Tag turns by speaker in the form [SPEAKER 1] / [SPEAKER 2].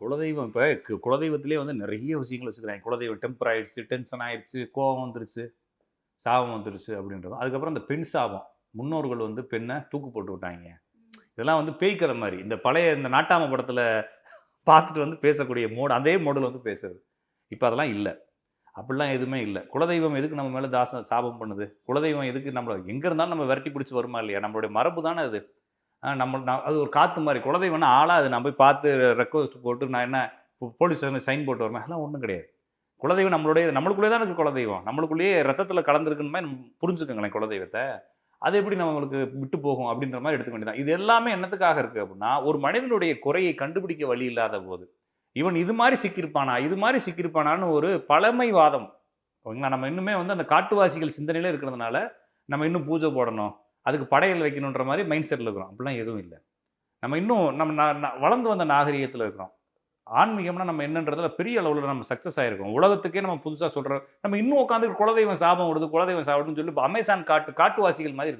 [SPEAKER 1] குலதெய்வம் இப்போ குலதெய்வத்திலே வந்து நிறைய விஷயங்கள் வச்சுக்கிறாங்க. குலதெய்வம் டெம்பர் ஆயிடுச்சு டென்ஷன் ஆயிடுச்சு கோபம் வந்துருச்சு சாபம் வந்துருச்சு அப்படின்றது. அதுக்கப்புறம் இந்த பெண் சாபம். முன்னோர்கள் வந்து பெண்ணை தூக்கு போட்டு விட்டாங்க. இதெல்லாம் வந்து பேய்க்கிற மாதிரி. இந்த பழைய இந்த நாட்டாம படத்தில் பார்த்துட்டு வந்து பேசக்கூடிய மோடு அதே மோடில் வந்து பேசுறது. இப்போ அதெல்லாம் இல்லை. அப்படிலாம் எதுவுமே இல்லை. குலதெய்வம் எதுக்கு நம்ம மேலே தாச சாபம் பண்ணுது? குலதெய்வம் எதுக்கு நம்மளை எங்கே இருந்தாலும் நம்ம விரட்டி பிடிச்சி வருமா இல்லையா? நம்மளுடைய மரபு தானே அது. நம்ம நான் அது ஒரு காற்று மாதிரி. குலதெய்வம்னா ஆளாக அது. நான் போய் பார்த்து ரெக்வஸ்ட் போட்டு நான் என்ன போலீஸ் சைன் போட்டு வருவேன். அதெல்லாம் ஒன்றும் கிடையாது. குலதெய்வம் நம்மளுடைய நம்மளுக்குள்ளே தான் இருக்குது குலதெய்வம். நம்மளுக்குள்ளேயே ரத்தத்தில் கலந்துருக்குன்னு மாதிரி புரிஞ்சுக்கோங்களேன் குலதெய்வத்தை. அது எப்படி நம்மளுக்கு விட்டு போகும் அப்படின்ற மாதிரி எடுத்துக்க வேண்டியதான் இது எல்லாமே என்னத்துக்காக இருக்குது அப்படின்னா ஒரு மனிதனுடைய குறையை கண்டுபிடிக்க வழி இல்லாத போது இவன் இது மாதிரி சிக்கியிருப்பானா இது மாதிரி சிக்கியிருப்பானான்னு ஒரு பழமைவாதம். ஓகேங்களா? நம்ம இன்னுமே வந்து அந்த காட்டுவாசிகள் சிந்தனையில இருக்கிறதுனால நம்ம இன்னும் பூஜை போடணும். அதுக்கு படையல் வைக்கணுன்ற மாதிரி மைண்ட் செட்டில் இருக்கிறோம். அப்படிலாம் எதுவும் இல்லை. நம்ம இன்னும் நம்ம வளர்ந்து வந்த நாகரிகத்தில் இருக்கிறோம். ஆன்மீகம்னா நம்ம என்னன்றதுல பெரிய அளவில் நம்ம சக்ஸஸ் ஆகிருக்கோம் உலகத்துக்கே நம்ம புதுசாக சொல்கிறோம் நம்ம இன்னும் உட்காந்து குலதெய்வம் சாபம் விடுது குலதெய்வம் சாப்பிடுன்னு சொல்லி அமேசான் காட்டு காட்டுவாசிகள் மாதிரி இருக்கும்